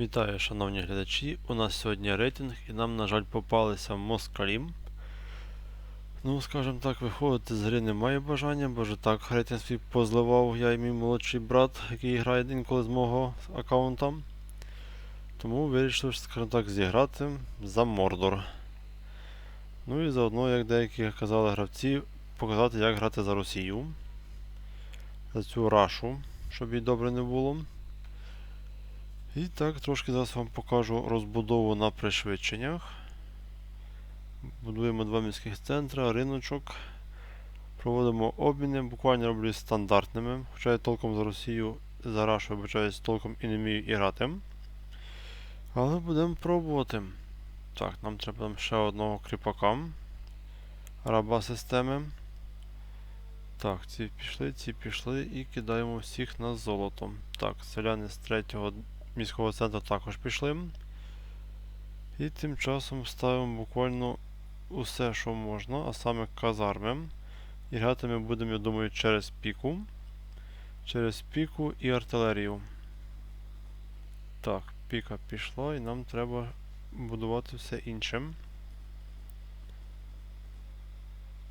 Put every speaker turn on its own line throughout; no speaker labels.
Вітаю, шановні глядачі. У нас сьогодні рейтинг і нам, на жаль, попалися москалі. Ну, скажімо так, виходити з гри немає бажання, бо вже так рейтинг свій позливав я і мій молодший брат, який грає інколи з мого аккаунта. Тому вирішив, скажімо так, зіграти за Мордор. Ну і заодно, як деякі казали гравці, показати, як грати за Росію. За цю рашу, щоб їй добре не було. І так, трошки зараз вам покажу розбудову на пришвидшеннях. Будуємо два міських центри, риночок. Проводимо обміни, буквально роблю стандартними. Хоча я толком за Росію за Рашу, вибачаюсь, толком і не вмію і грати. Але будемо пробувати. Так, нам треба ще одного кріпака. Раба системи. Так, ці пішли, ці пішли і кидаємо всіх на золото. Так, селяни з третього міського центру також пішли. І тим часом ставимо буквально усе, що можна, а саме казарми. І грати ми будемо, я думаю, через піку. Через піку і артилерію. Так, піка пішла і нам треба будувати все інше.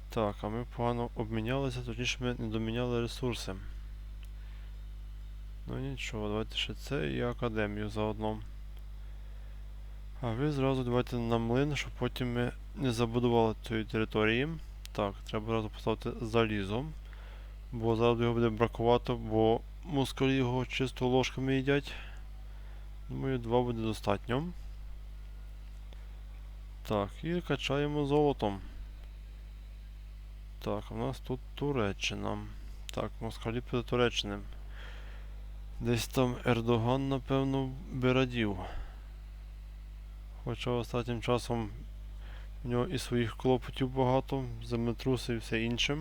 Так, а ми погано обмінялися, точніше ми не доміняли ресурси. Ну нічого, давайте ще це і академію заодно. А ви зразу давайте на млин, щоб потім ми не забудували цієї території. Так, треба зразу поставити залізо. Бо зараз його буде бракувати, бо мускулі його чисто ложками їдять. Думаю, два буде достатньо. Так, і качаємо золотом. Так, у нас тут Туреччина. Так, москалі під Туреччини. Десь там Ердоган, напевно, би радів. Хоча останнім часом в нього і своїх клопотів багато, землетруси і все інше.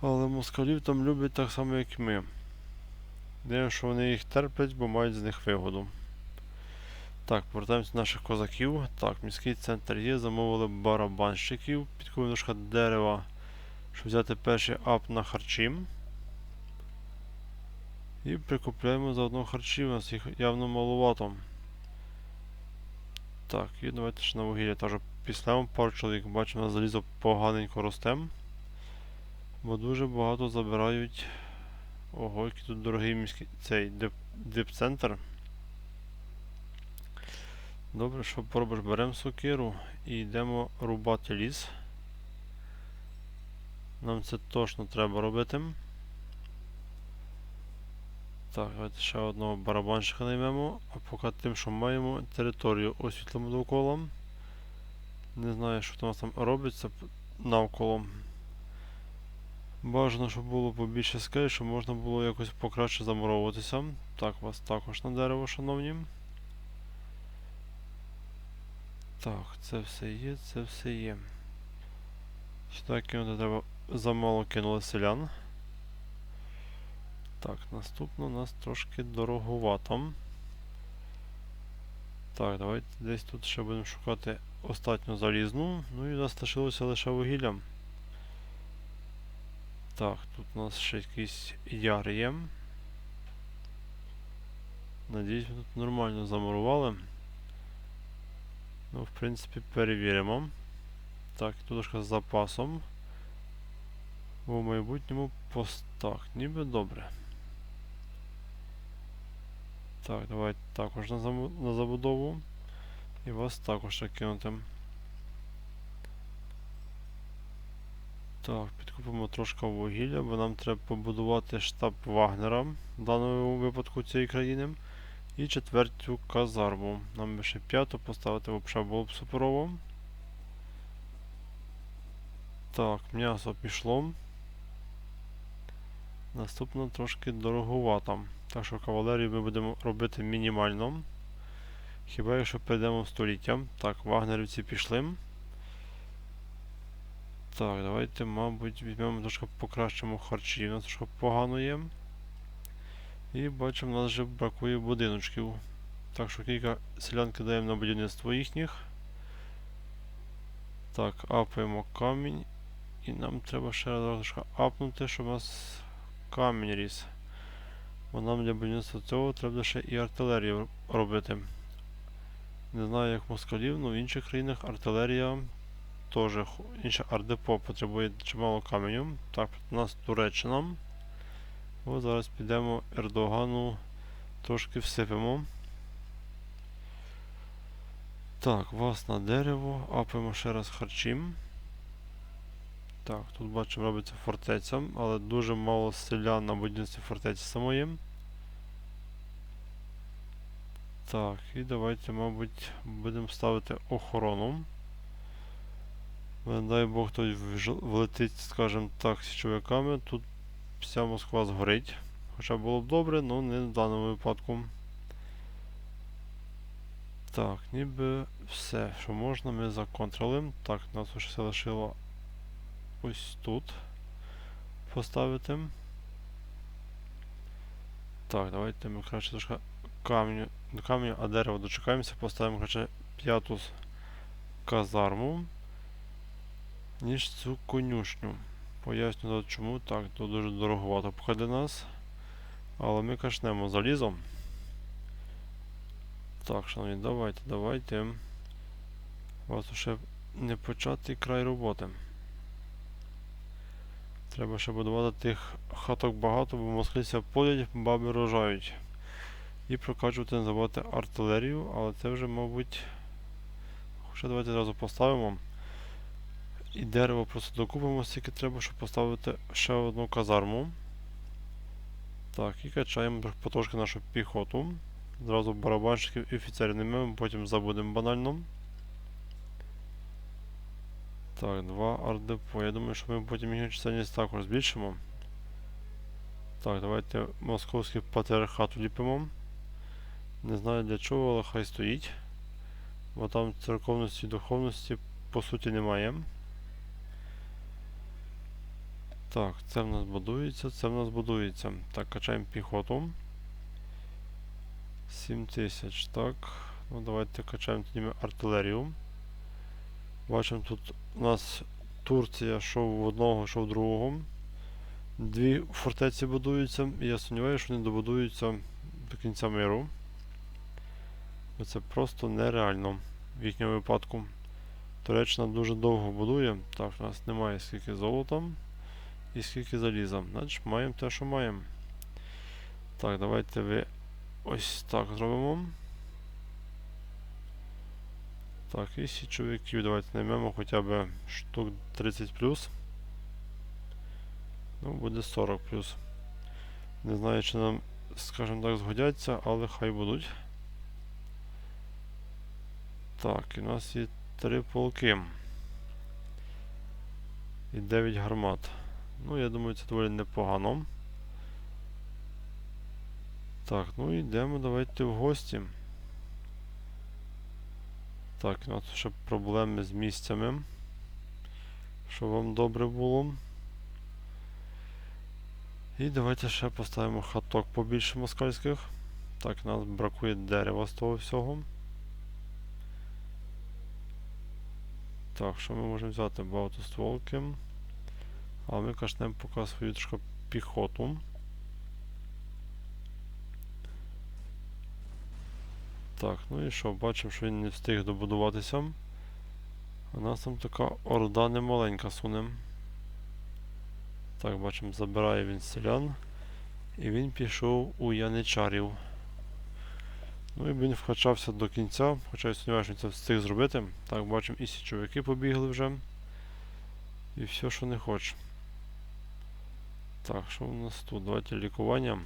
Але москалів там люблять так само, як і ми. Дивимо, що вони їх терплять, бо мають з них вигоду. Так, повертаємося до наших козаків. Так, міський центр є, замовили барабанщиків, підкупили немножко дерева, щоб взяти перший ап на харчі. І прикупляємо заодно харчі, у нас їх явно маловато. Так, і давайте ще на вугілля теж післямо пару чоловік. Бачимо, залізо поганенько росте. Бо дуже багато забирають. Ого, який тут дорогий міський цей дип, дипцентр. Добре, що поробиш, беремо сокиру і йдемо рубати ліс. Нам це точно треба робити. Так, давайте ще одного барабанщика наймемо, а поки тим, що маємо, територію освітлимо довкола. Не знаю, що у нас там робиться навколо. Бажано, щоб було побільше скель, щоб можна було якось покраще замуровуватися. Так, вас також на дерево, шановні. Так, це все є, це все є. Сюди кинути треба замало кинули селян. Так, наступно у нас трошки дороговато. Так, давайте десь тут ще будемо шукати остатню залізну. Ну і у нас лишилося лише вугілля. Так, тут у нас ще якийсь яр є. Надіюсь, ми тут нормально замурували. Ну, в принципі, перевіримо. Так, тут з запасом. Бо в майбутньому постак. Ніби добре. Так, давайте також на, забудову. І вас також ще кинути. Так, підкупимо трошки вугілля, бо нам треба побудувати штаб Вагнера в даному випадку цієї країни. І четвертю казарму. Нам би ще п'яту поставити взагалі було б суперово. Так, м'ясо пішло. Наступно трошки дороговато. Так що кавалерію ми будемо робити мінімально. Хіба якщо перейдемо в століття. Так, вагнерівці пішли. Так, давайте, мабуть, візьмемо трошки покращимо харчі. У нас трошки погано є. І бачимо, у нас вже бракує будиночків. Так що кілька селян кидаємо на будівництво їхніх. Так, апаємо камінь. І нам треба ще раз трошки апнути, щоб у нас камінь ріс. Бо нам для будівництва цього треба ще і артилерію робити. Не знаю, як москалів, але в інших країнах артилерія теж інше ардепо потребує чимало каменю. Так, у нас Туреччина. О, зараз підемо Ердогану трошки всипемо. Так, вас на дерево, апаємо ще раз харчим. Так, тут бачимо, робиться фортеця, але дуже мало селян на будівництві фортеці самої. Так, і давайте, мабуть, будемо ставити охорону. Не дай Бог хтось влетить, скажімо так, січовиками. Тут вся Москва згорить. Хоча було б добре, але не в даному випадку. Так, ніби все, що можна, ми законтролимо. Так, нас все лишило ось тут поставити. Так, давайте ми краще трошки каменю, не каменю, а дерево дочекаємося, поставимо краще п'яту казарму, ніж цю конюшню. Поясню чому. Так, то дуже дороговато поки для нас. Але ми качнемо залізом. Так, шановні, давайте, давайте. У вас ще не початий край роботи. Треба ще будувати тих хаток багато, бо москаліся полять, баби рожають. І прокачувати, не забувати артилерію, але це вже, мабуть. Хоча давайте одразу поставимо. І дерево просто докупимо, скільки треба, щоб поставити ще одну казарму. Так, і качаємо потрошки нашу піхоту. Зразу барабанщиків і офіцерів не потім забудемо банально. Так, два ардепо. Я думаю, що ми потім їхню чисельність також збільшимо. Так, давайте московський патріархат вліпимо. Не знаю для чого, але хай стоїть. Бо там церковності і духовності по суті немає. Так, це в нас будується, це в нас будується. Так, качаємо піхоту. 7000, так. Ну давайте качаємо тоді артилерію. Бачимо, тут у нас Турція шов в одного, шов в другого. Дві фортеці будуються, і я сумніваюся, що вони добудуються до кінця миру. Бо це просто нереально в їхньому випадку. Туреччина дуже довго будує. Так, у нас немає скільки золота і скільки заліза. Значить, маємо те, що маємо. Так, давайте ви ось так зробимо. Так, і січовиків давайте наймемо хоча б штук 30 Ну, буде 40 Не знаю, чи нам, скажімо так, згодяться, але хай будуть. Так, і у нас є три полки. І 9 гармат. Ну, я думаю, це доволі непогано. Так, ну йдемо давайте в гості. Так, у нас ще проблеми з місцями. Щоб вам добре було. І давайте ще поставимо хаток побільше москальських. Так, нас бракує дерева з того всього. Так, що ми можемо взяти? Багатостволки. А ми качнемо поки свою трошки піхоту. Так, ну і що, бачимо, що він не встиг добудуватися. У нас там така орда немаленька суне. Так, бачимо, забирає він селян. І він пішов у яничарів. Ну і він вкачався до кінця, хоча я сумніваюся, що він це встиг зробити. Так, бачимо, і січовики побігли вже. І все, що не хоче. Так, що у нас тут? Давайте лікування.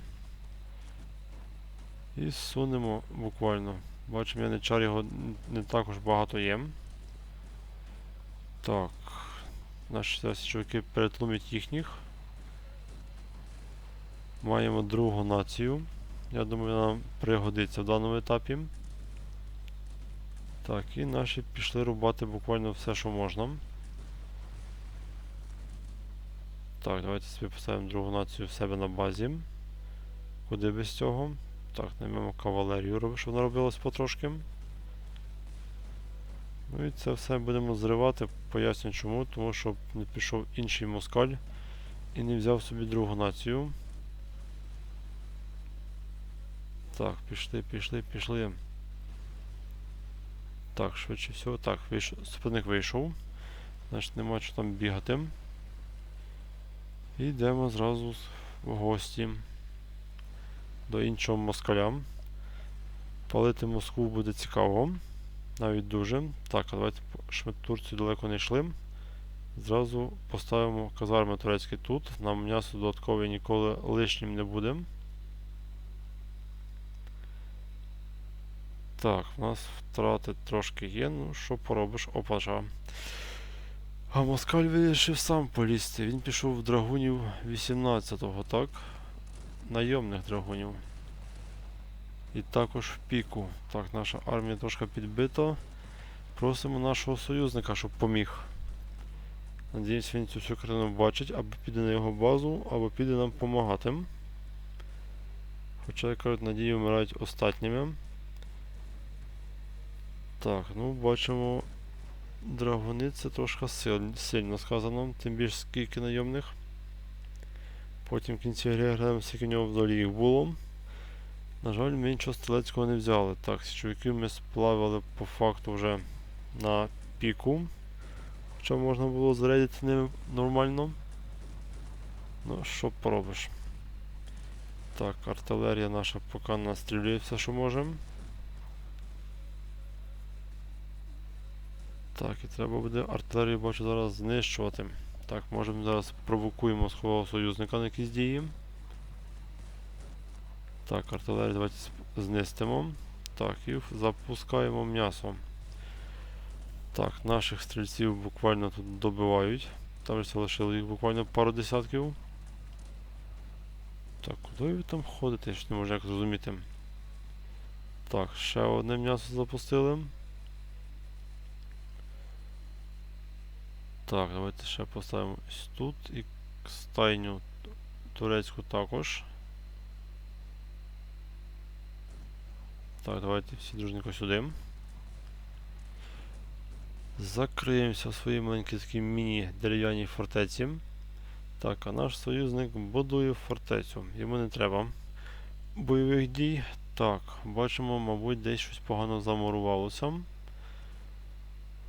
І сунемо буквально. Бачимо, яничар його не також багато є. Так. Наші зараз чоловіки перетлумять їхніх. Маємо другу націю. Я думаю, нам пригодиться в даному етапі. Так, і наші пішли рубати буквально все, що можна. Так, давайте собі поставимо другу націю в себе на базі. Куди без цього? Так, наймемо кавалерію, роб- щоб вона робилась потрошки. Ну і це все будемо зривати. Поясню чому. Тому що не пішов інший москаль і не взяв собі другу націю. Так, пішли, пішли, пішли. Так, швидше всього. Так, вийшов, суперник вийшов. Значить нема що там бігати. І йдемо зразу в гості до іншого москаля. Палити Москву буде цікаво. Навіть дуже. Так, а давайте Турцію далеко не йшли. Зразу поставимо казарми турецькі тут. Нам м'ясо додаткове ніколи лишнім не буде. Так, у нас втрати трошки є, ну що поробиш, опажа. А Москаль вирішив сам полізти. Він пішов в драгунів 18-го, так? Найомних драгунів. І також в піку. Так, наша армія трошки підбита. Просимо нашого союзника, щоб поміг. Надіюсь, він цю всю картину бачить, або піде на його базу, або піде нам допомагати. Хоча, як кажуть, надії вмирають остатніми. Так, ну бачимо. Драгуни це трошки сильно сказано, тим більше скільки найомних. Потім в кінці гри граємо, скільки в нього вдолі їх було. На жаль, ми нічого стрілецького не взяли. Так, січовиків ми сплавили по факту вже на піку. Хоча можна було зарядити ними нормально. Ну, що поробиш. Так, артилерія наша поки настрілює все, що може. Так, і треба буде артилерію, бачу, зараз знищувати. Так, може ми зараз провокуємо свого союзника на якісь дії. Так, артилерію давайте знистимо. Так, і запускаємо м'ясо. Так, наших стрільців буквально тут добивають. Там вже залишили їх буквально пару десятків. Так, куди ви там ходите? Я ж не можу як зрозуміти. Так, ще одне м'ясо запустили. Так, давайте ще поставимо ось тут і стайню турецьку також. Так, давайте всі дружненько сюди. Закриємося в своїй маленькій такій міні-дерев'яній фортеці. Так, а наш союзник будує фортецю. Йому не треба бойових дій. Так, бачимо, мабуть, десь щось погано замурувалося.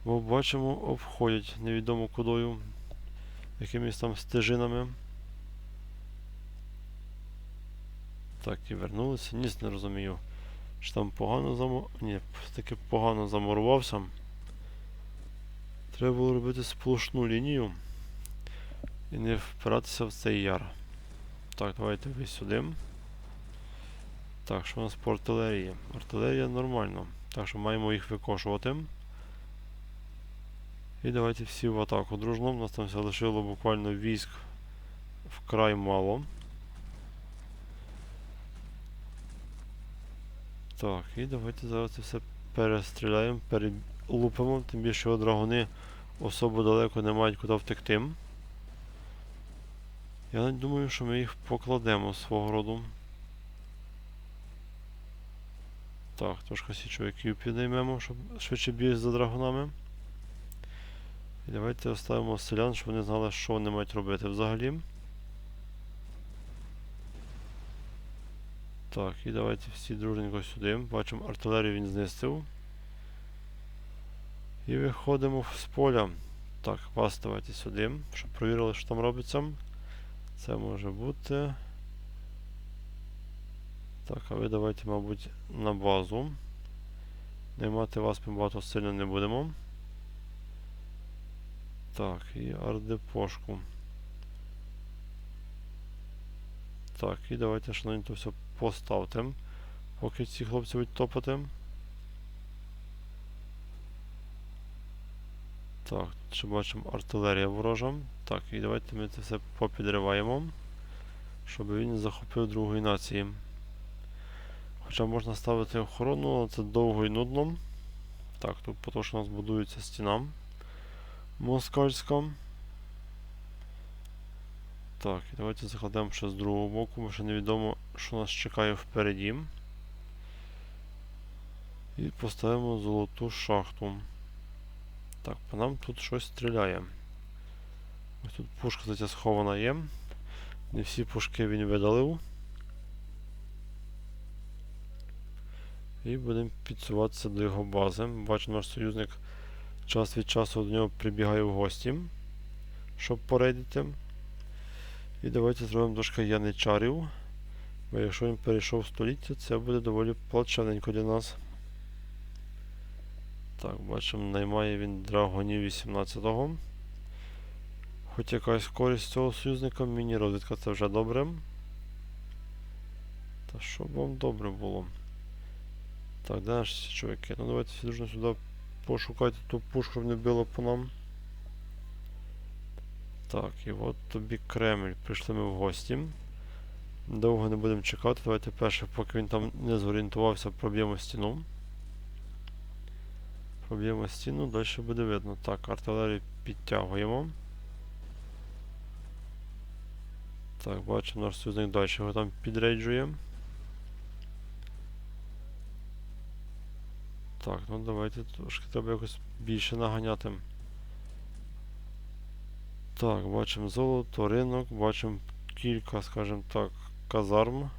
Бо бачимо, обходять невідомо кудою. Якимись там стежинами. Так, і вернулися. Ніс не розумію. Чи там погано заму... Ні, таки погано замурувався. Треба було робити сплошну лінію. І не впиратися в цей яр. Так, давайте ви сюди. Так, що у нас по артилерії? Артилерія нормально. Так що маємо їх викошувати. І давайте всі в атаку дружно. У нас там все лишило буквально військ вкрай мало. Так, і давайте зараз це все перестріляємо, перелупимо, тим більше драгуни особо далеко не мають куди втекти. Я навіть думаю, що ми їх покладемо свого роду. Так, трошки січовиків підіймемо, щоб швидше бігти за драгунами. І давайте оставимо селян, щоб вони знали, що вони мають робити взагалі. Так, і давайте всі дружненько сюди. Бачимо, артилерію він знистив. І виходимо з поля. Так, вас давайте сюди, щоб провірили, що там робиться. Це може бути. Так, а ви давайте, мабуть, на базу. Наймати вас ми багато сильно не будемо. Так, і ардепошку. Так, і давайте, то все поставте. Поки ці хлопці будуть топати. Так, ще бачимо артилерія ворожа. Так, і давайте ми це все попідриваємо, щоб він захопив другої нації. Хоча можна ставити охорону, але це довго і нудно. Так, тут потому що у нас будується стіна москальська. Так, давайте закладемо ще з другого боку, бо ще невідомо, що нас чекає впереді. І поставимо золоту шахту. Так, по нам тут щось стріляє. Ось тут пушка здається, схована є. Не всі пушки він видалив. І будемо підсуватися до його бази. Бачимо, наш союзник час від часу до нього прибігає в гості, щоб порейдити. І давайте зробимо трошки яничарів. Бо якщо він перейшов століття, це буде доволі плачевненько для нас. Так, бачимо, наймає він драгонів 18-го. Хоч якась користь цього союзника, міні-розвідка це вже добре. Та щоб вам добре було. Так, де наші січовики? Ну давайте всі дружно сюди пошукайте ту пушку, щоб не било по нам. Так, і от тобі Кремль. Прийшли ми в гості. Довго не будемо чекати. Давайте перше, поки він там не зорієнтувався, проб'ємо стіну. Проб'ємо стіну, далі буде видно. Так, артилерію підтягуємо. Так, бачимо, наш союзник далі його там підрейджує. Так, ну давайте трошки треба якось більше наганяти. Так, бачимо золото, ринок, бачимо кілька, скажімо так, казарм.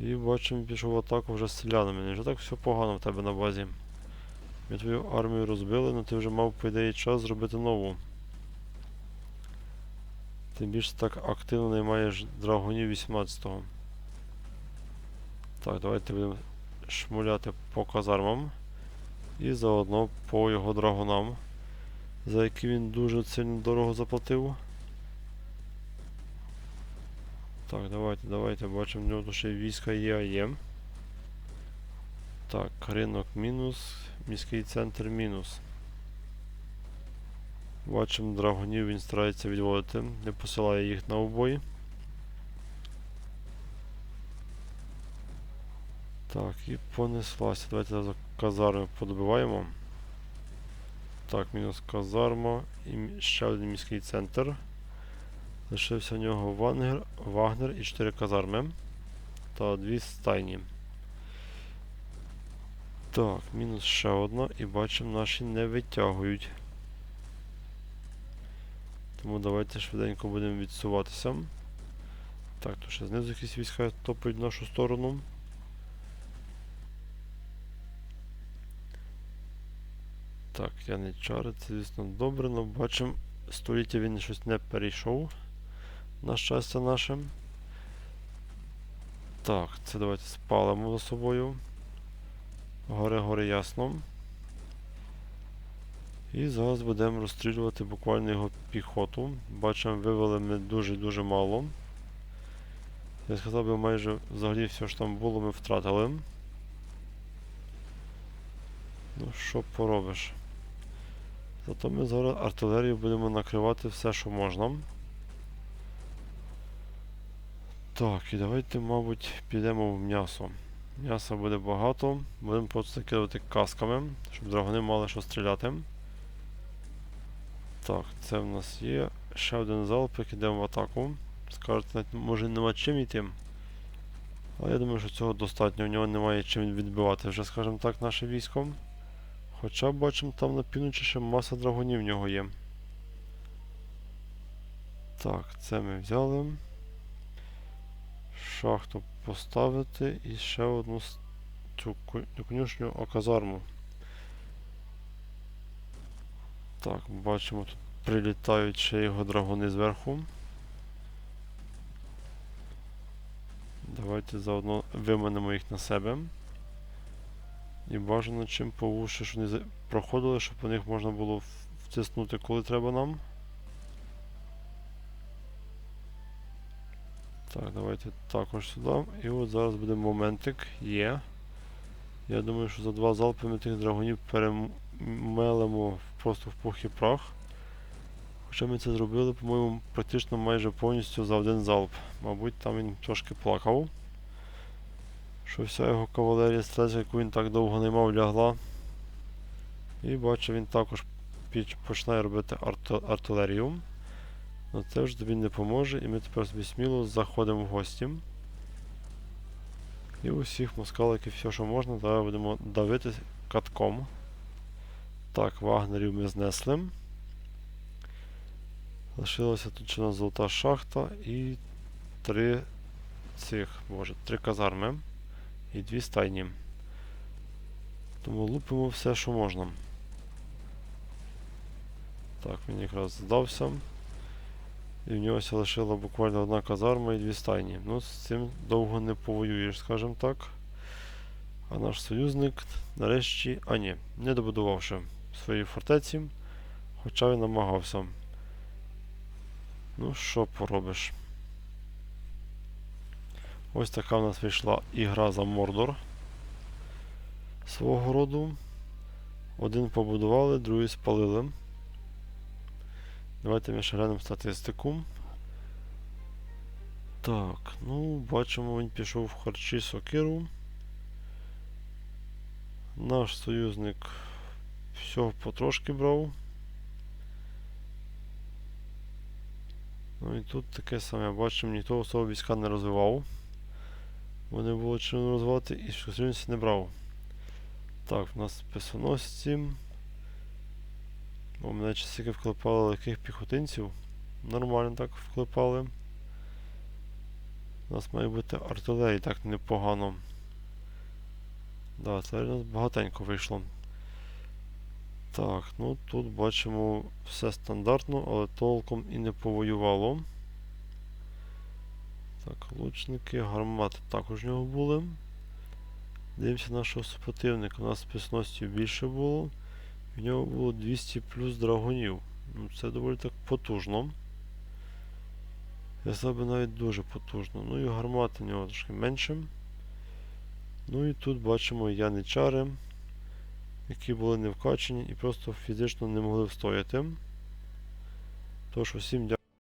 І бачимо, пішов в атаку вже з селянами. Не вже так все погано в тебе на базі. Ми твою армію розбили, але ти вже мав, по ідеї, час зробити нову. Тим більше так активно наймаєш драгонів 18-го. Так, давайте будемо шмуляти по казармам. І заодно по його драгонам, за які він дуже сильно дорого заплатив. Так, давайте, давайте, бачимо, в нього тут ще війська є, а є. Так, ринок мінус, міський центр мінус. Бачимо, драгонів він старається відводити, не посилає їх на обої. Так, і понеслася. Давайте зараз казарми подобиваємо. Так, мінус казарма і ще один міський центр. Лишився в нього Вагнер, Вагнер і 4 казарми. Та дві стайні. Так, мінус ще одна. І бачимо, наші не витягують. Тому давайте швиденько будемо відсуватися. Так, тут ще знизу якісь війська топають в нашу сторону. Так, я не чари, це звісно добре, але бачимо, століття він щось не перейшов. На щастя наше. Так, це давайте спалимо за собою. Горе ясно. І зараз будемо розстрілювати буквально його піхоту. Бачимо, вивели ми дуже-дуже мало. Я сказав би, майже взагалі все, що там було, ми втратили. Ну, що поробиш? Зато ми зараз артилерію будемо накривати все, що можна. Так, і давайте, мабуть, підемо в м'ясо. М'яса буде багато. Будемо просто кидати касками, щоб драгони мали що стріляти. Так, це в нас є. Ще один залп, як йдемо в атаку. Скажете, може нема чим йти. Але я думаю, що цього достатньо. У нього немає чим відбивати вже, скажімо так, наше військо. Хоча бачимо, там на півночі ще маса драгонів в нього є. Так, це ми взяли. Шахту поставити і ще одну цю конюшню, а казарму. Так, бачимо, тут прилітають ще його драгони зверху. Давайте заодно виманемо їх на себе. І бажано чим повуше, щоб вони проходили, щоб по них можна було втиснути, коли треба нам. Так, давайте також сюди. І от зараз буде моментик. Є. Я думаю, що за два залпи ми тих драгонів перемелимо просто в пух і прах. Хоча ми це зробили, по-моєму, практично майже повністю за один залп. Мабуть, там він трошки плакав. Що вся його кавалерія стрельця, яку він так довго не мав, лягла. І бачу, він також починає робити арто- артилерію. Ну це вже тобі не поможе, і ми тепер собі сміло заходимо в гості. І усіх москаликів все, що можна, зараз будемо давити катком. Так, вагнерів ми знесли. Лишилася тут ще нас золота шахта і три цих, боже, три казарми. І дві стайні. Тому лупимо все, що можна. Так, він якраз здався. І в нього лишила буквально одна казарма і дві стайні. Ну, з цим довго не повоюєш, скажімо так. А наш союзник нарешті. А ні, не добудувавши свої фортеці, хоча й намагався. Ну, що поробиш? Ось така в нас вийшла ігра за Мордор свого роду. Один побудували, другий спалили. Давайте ми ще глянемо статистику. Так, ну, бачимо, він пішов в харчі сокиру. Наш союзник всього потрошки брав. Ну і тут таке саме бачимо, ніхто особо війська не розвивав. Бо не було чим розвивати і шкодрівниці не брав. Так, в нас писоносці. Бо мене часики вклепали легких піхотинців. Нормально так вклепали. У нас має бути артилерія так непогано. Да, це у нас багатенько вийшло. Так, ну тут бачимо все стандартно, але толком і не повоювало. Так, лучники, гармати також в нього були. Дивимося нашого супротивника. У нас списності більше було. В нього було 200 плюс драгунів. Ну, Це доволі так потужно. Я себе навіть дуже потужно. Ну і гармати в нього трошки менше. Ну і тут бачимо яничари, які були не вкачені і просто фізично не могли встояти. Тож усім дякую.